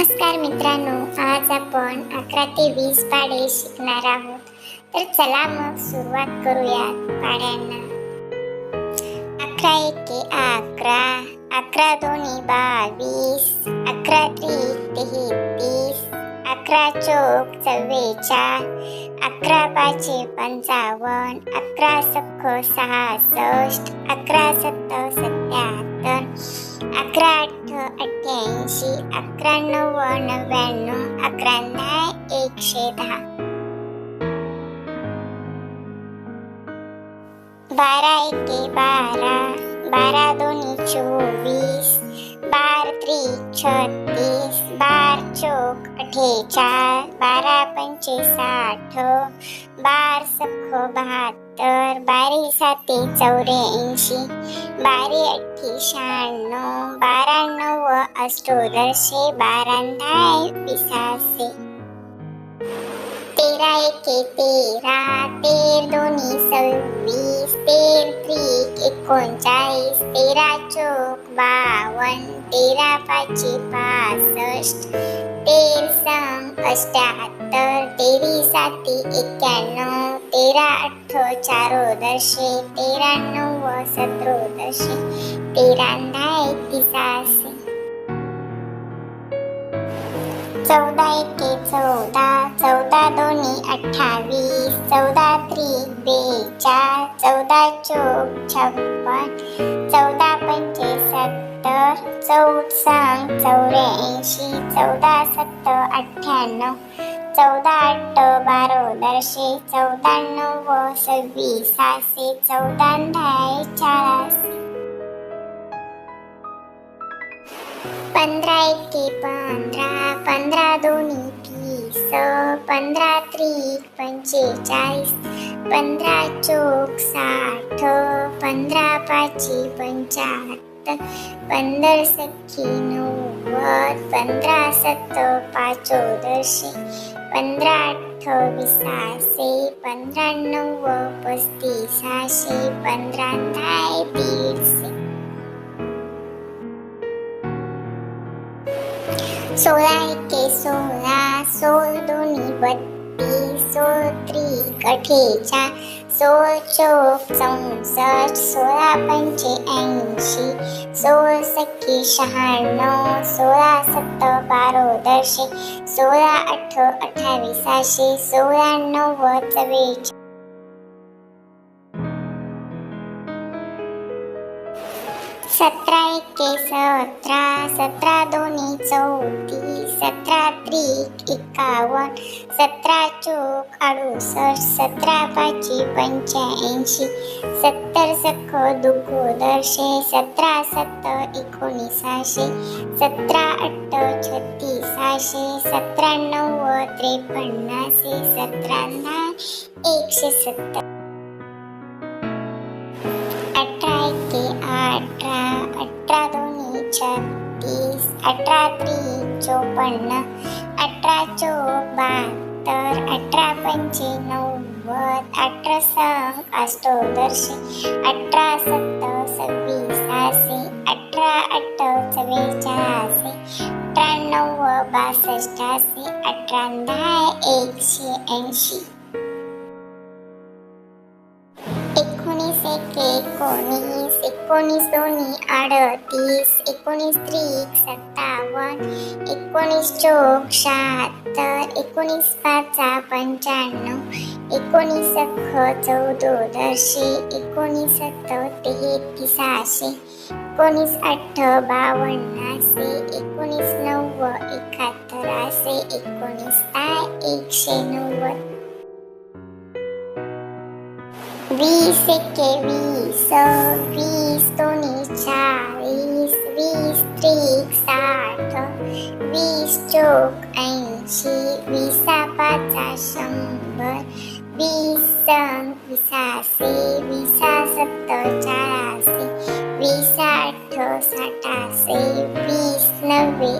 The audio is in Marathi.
नमस्कार मित्रांनो आज आपण अकरा ते वीस पाढे शिकणार आहोत. तर चला मग सुरुवात करूया पाड्यांना. अकरा एके अकरा अकरा दोन्ही बावीस अकरा त्रिक तेहतीस अकरा चौक चव्वेचाळ अकरा पाचशे पंचावन्न अकरा सख्ख सहासष्ट अकरा सत्त सत्याहत्तर. अकरा आठ अठ्ठ्याऐंशी अकरा नव्व नव्याण्णव अकरा दहा एकशे दहा. बारा एके बारा बारा दोन्ही चोवीस बार त्रि छत्तीस बार चोक अठ्ठेचाळ बारा पंचे साठ बार सख्ख बहात्तर बारी साते चौऱ्याऐंशी बारी अठ्ठी शहाण्णव बारा नव अष्टोदरशे बारा दहा विसासे तेरा एके तेरा तेर दोन्ही सव्वीस तेर त्रिक एकोणचाळीस तेरा चौक बावन्न तेरा पाचशे पासष्ट तेर सम अष्ट्याहत्तर तेरी साती एक्क्याण्णव तेरा अठ्ठ चारोदशे तेरा नव्व सत्रोदशे तेरा दहा एकतीसासे चौदा एके चौदा चौदा दोन्ही अठ्ठावीस चौदा त्रिक बेचाळ चौदा चोक छप्पन चौदा पंचे सत्तर चौद चौऱ्याऐंशी चौदा सत्त अठ्ठ्याण्णव चौदा अट्ट बारोदरशे चौदा नव्व सव्वीसाशे चौदा दहा चाळीस. पंधरा एके पंधरा पंधरा दोन्ही तीस पंधरा त्रिक पंचेचाळीस पंधरा चौक साठ पंधरा पाची पंचाहत्तर पंधर सख्खी नव्वद पंधरा सत्त पाचोदशे पंधरा अठ्ठ विसासे पंधरा नव्व पस्तीसाशे पंधरा सोळा एके सोळा सोळ दोन्ही बत्तीस सोळ त्रिक अठ्ठेचाळ सोळ चौक चौसष्ट सोळा पंचे ऐंशी सोळ सख्खी शहाण्णव सोळा सत्त बारोदशे सोळा अठ्ठ अठ्ठावीसाशे सोळा नव्वद चव्वेचाळीस सतरा एके सतरा सतरा दोन्ही चौतीस सतरा त्रिक एकावन्न सतरा चौक अडुसष्ट सतरा पाची पंच्याऐंशी सत्तर सख्ख दुग्गोदरशे सतरा सत्त एकोणीसाशे सतरा अट्ट छत्तीसाशे सतरा नव्वद त्रेपन्नाशे सतरा एकशे सत्तर. छत्तीस अठरा त्रिक चोपन्न अठरा चौक बहात्तर अठरा पंचे नव्वद अठरा सम अष्टोदरशे अठरा सत्त सव्वीसाशे अठरा अट्ट चव्वेचाळीसे अठरा नव्व बासष्टाशे अठरा दहा एकशे ऐंशी. एक एकोणीस एकोणीस दोन्ही अडतीस एकोणीस त्रिक सत्तावन्न एकोणीस चोक शहात्तर एकोणीस पाचा पंच्याण्णव एकोणीस अख्ख चौदोदशे एकोणीस सत्त तेहतीसाशे एकोणीस अठ्ठ बावन्नाशे एकोणीस नव्व एकाहत्तराशे एकोणीस दहा एकशे नव्वद. वीस एके वीस वीस दोन्ही चाळीस वीस त्रिक साठ वीस चौक ऐंशी विसा पाचा शंभर वीस सं विसासे विसा सत्तर चाळासे विसा अठ्ठ साठासे वीस नव्वे